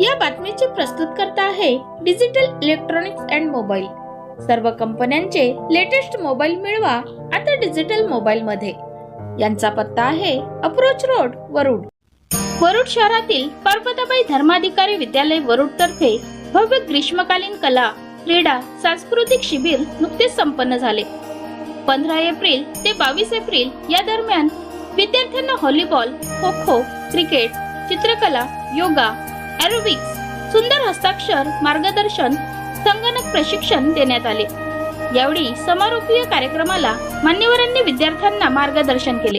या बातमीचे प्रस्तुत करता आहे डिजिटल इलेक्ट्रॉनिक्स अँड मोबाईल. सर्व कंपन्यांचे लेटेस्ट मोबाईल मिळवा आता डिजिटल मोबाईल मध्ये यांचा पत्ता आहे अप्रोच रोड वरुड. वरुड शहरातील पार्वताबाई धर्माधिकारी विद्यालय वरुड तर्फे भव्य ग्रीष्मकालीन कला क्रीडा सांस्कृतिक शिबिर नुकतेच संपन्न झाले. पंधरा एप्रिल ते बावीस एप्रिल या दरम्यान विद्यार्थ्यांना व्हॉलीबॉल खो खो क्रिकेट चित्रकला योगा एरोबिक्स सुंदर हस्ताक्षर मार्गदर्शन संगणक प्रशिक्षण देण्यात आले. यावेळी समारोपीय कार्यक्रमाला मान्यवरांनी विद्यार्थ्यांना मार्गदर्शन केले.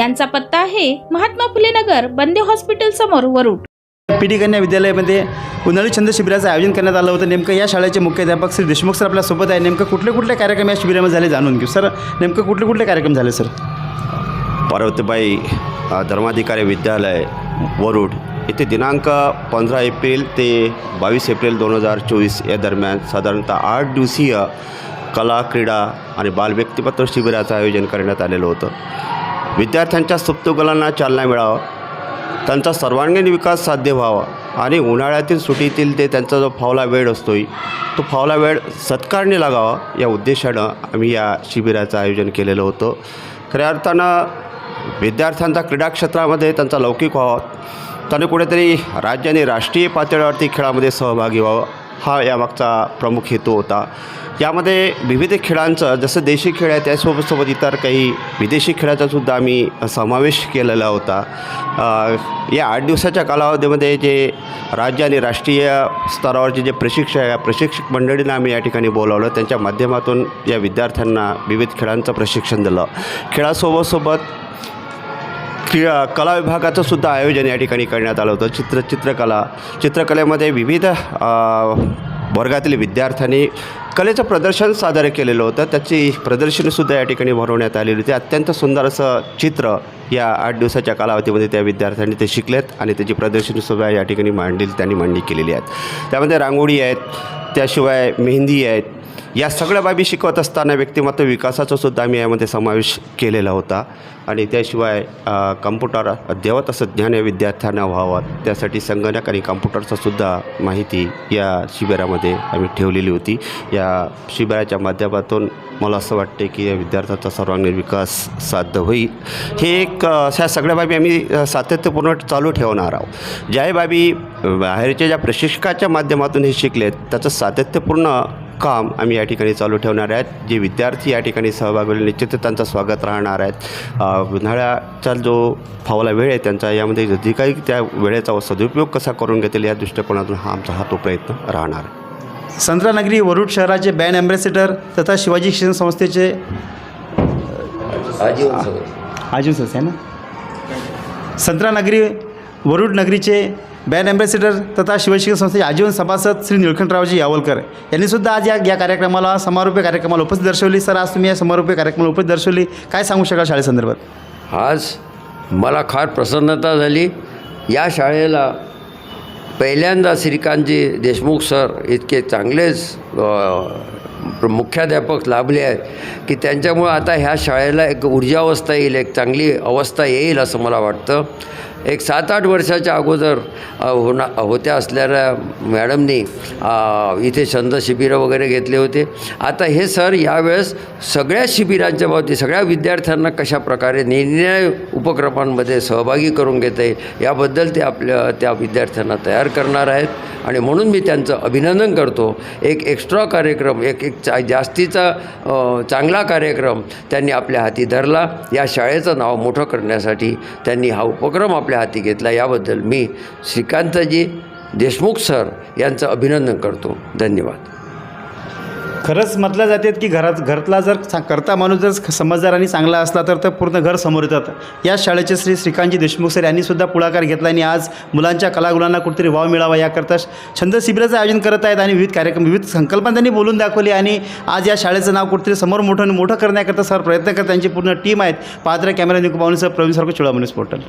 यांचा पत्ता आहे महात्मा फुले नगर बंदे हॉस्पिटल समोर वरुड. पी कन्या विद्यालयामध्ये उन्हाळी छंद शिबिराचं आयोजन करण्यात आलं होतं. नेमकं या शाळेचे मुख्याध्यापक श्री देशमुख सर आपल्यासोबत आहे. नेमकं कुठले कुठले कार्यक्रम या शिबिरामध्ये झाले जाणून घेऊ. सर नेमकं कुठले कुठले कार्यक्रम झाले सर? पार्वतीबाई धर्माधिकारी विद्यालय वरुड. येथे दिनांक पंधरा एप्रिल ते बावीस एप्रिल दोन हजार चोवीस या दरम्यान साधारणतः आठ दिवसीय कला क्रीडा आणि बालव्यक्तिमत्व शिबिराचं आयोजन करण्यात आलेलं होतं. विद्यार्थ्यांच्या सुप्तगुलांना चालना मिळावं. त्यांचा सर्वांगीण विकास साध्य व्हावा आणि उन्हाळ्यातील सुटीतील ते त्यांचा जो फावला वेळ असतोय तो फावला वेळ सत्कारणी लागावा या उद्देशानं आम्ही या शिबिराचं आयोजन केलेलं होतं. खऱ्या अर्थानं विद्यार्थ्यांचा क्रीडा क्षेत्रामध्ये त्यांचा लौकिक व्हावा. त्याने कुठेतरी राज्य आणि राष्ट्रीय पातळीवरती खेळामध्ये सहभागी व्हावं. हा यामागचा प्रमुख हेतू होता. यामध्ये विविध खेळांचं जसं देशी खेळ आहे त्यासोबतसोबत इतर काही विदेशी खेळाचासुद्धा आम्ही समावेश केलेला होता. या आठ दिवसाच्या कालावधीमध्ये जे राज्य आणि राष्ट्रीय स्तरावरचे जे प्रशिक्षक आहे प्रशिक्षक मंडळींना आम्ही या ठिकाणी बोलावलं. त्यांच्या माध्यमातून या विद्यार्थ्यांना विविध खेळांचं प्रशिक्षण दिलं. खेळासोबतसोबत क्रिया कला विभागाचं सुद्धा आयोजन या ठिकाणी करण्यात आलं होतं. चित्र चित्रकला चित्रकलेमध्ये विविध वर्गातील विद्यार्थ्यांनी कलेचं प्रदर्शन सादर केलेलं होतं. त्याची प्रदर्शनीसुद्धा या ठिकाणी भरवण्यात आलेली होती. अत्यंत सुंदर असं चित्र या आठ दिवसाच्या कालावधीमध्ये त्या विद्यार्थ्यांनी ते शिकलेत आणि त्याची प्रदर्शनीसुद्धा या ठिकाणी मांडली त्यांनी मांडणी केलेली आहेत. त्यामध्ये रांगोळी आहेत त्याशिवाय मेहंदी आहेत या सगळ्या बाबी शिकवत असताना व्यक्तिमत्व विकासाचा सुद्धा आम्ही यामध्ये समावेश केलेला होता. आणि त्याशिवाय कम्प्युटर अद्ययावत असं ज्ञान या विद्यार्थ्यांना व्हावं त्यासाठी संगणक आणि कम्प्युटरचा सुद्धा माहिती या शिबिरामध्ये आम्ही ठेवलेली होती. या शिबिराच्या माध्यमातून मला असं वाटते की या विद्यार्थ्याचा सर्वांगीण विकास साध्य होईल. हे एक ह्या सगळ्या बाबी आम्ही सातत्यपूर्ण चालू ठेवणार आहोत. ज्याही बाबी बाहेरच्या ज्या प्रशिक्षकाच्या माध्यमातून हे शिकलेत त्याचं सातत्यपूर्ण काम आम्ही या ठिकाणी चालू ठेवणार आहेत. जे विद्यार्थी या ठिकाणी सहभाग होईल निश्चित त्यांचं स्वागत राहणार आहेत. उन्हाळ्याचा जो फावला वेळ आहे त्यांचा यामध्ये जे काही त्या वेळेचा सदुपयोग कसा करून घेतील या दृष्टिकोनातून हा आमचा हा तो प्रयत्न राहणार. आहे संत्रानगरी वरुड शहराचे बँड ॲम्बॅसेडर तथा शिवाजी शिक्षण संस्थेचे अजून सर आहे ना? संत्रा नगरी वरुड नगरीचे बॅन अँबॅसिडर तथा शिवशिक्षण संस्थेचे आजीवन सभासद श्री निळकंठरावजी यावलकर. यांनीसुद्धा आज या या कार्यक्रमाला समारोपीय कार्यक्रमाला उपस्थित दर्शवली. सर आज तुम्ही या समारोपीय कार्यक्रमाला उपस्थित दर्शवली. काय सांगू शकाल शाळेसंदर्भात आज मला फार प्रसन्नता झाली. या शाळेला पहिल्यांदा श्रीकांतजी देशमुख सर इतके चांगलेच मुख्याध्यापक लाभले आहेत की त्यांच्यामुळं आता ह्या शाळेला एक ऊर्जावस्था येईल एक चांगली अवस्था येईल असं मला वाटतं. एक सात आठ वर्षाच्या अगोदर होणा होत्या असलेल्या मॅडमनी इथे छंद शिबिरं वगैरे घेतले होते. आता हे सर यावेळेस सगळ्या शिबिरांच्या बाबतीत सगळ्या विद्यार्थ्यांना कशा प्रकारे निर्णय उपक्रमांमध्ये सहभागी करून घेता येईल याबद्दल ते आपल्या त्या विद्यार्थ्यांना तयार करणार आहेत. आणि म्हणून मी त्यांचं अभिनंदन करतो. एक एक्स्ट्रा कार्यक्रम एक एक चा जास्तीचा चांगला कार्यक्रम त्यांनी आपल्या हाती धरला. या शाळेचं नाव मोठं करण्यासाठी त्यांनी हा उपक्रम आपल्या आपल्या हाती घेतला याबद्दल मी श्रीकांतजी देशमुख सर यांचं अभिनंदन करतो. धन्यवाद. खरंच म्हटलं जाते की घरात घरातला जर करता माणूस जर समजदार आणि चांगला असला तर तर पूर्ण घर समोर येतात. या शाळेचे श्री श्रीकांतजी देशमुख सर यांनीसुद्धा पुढाकार घेतला आणि आज मुलांच्या कलागुणांना कुठेतरी वाव मिळावा याकरता छंद शिबिराचं आयोजन करत आहेत आणि विविध कार्यक्रम विविध संकल्पना त्यांनी बोलून दाखवली आणि आज या शाळेचं नाव कुठेतरी समोर मोठं मोठं करण्याकरता सर प्रयत्न करत त्यांची पूर्ण टीम आहेत. पात्र कॅमेरा निकुबावणीसह प्रवीण सारखं चुळामणीस पोर्टल.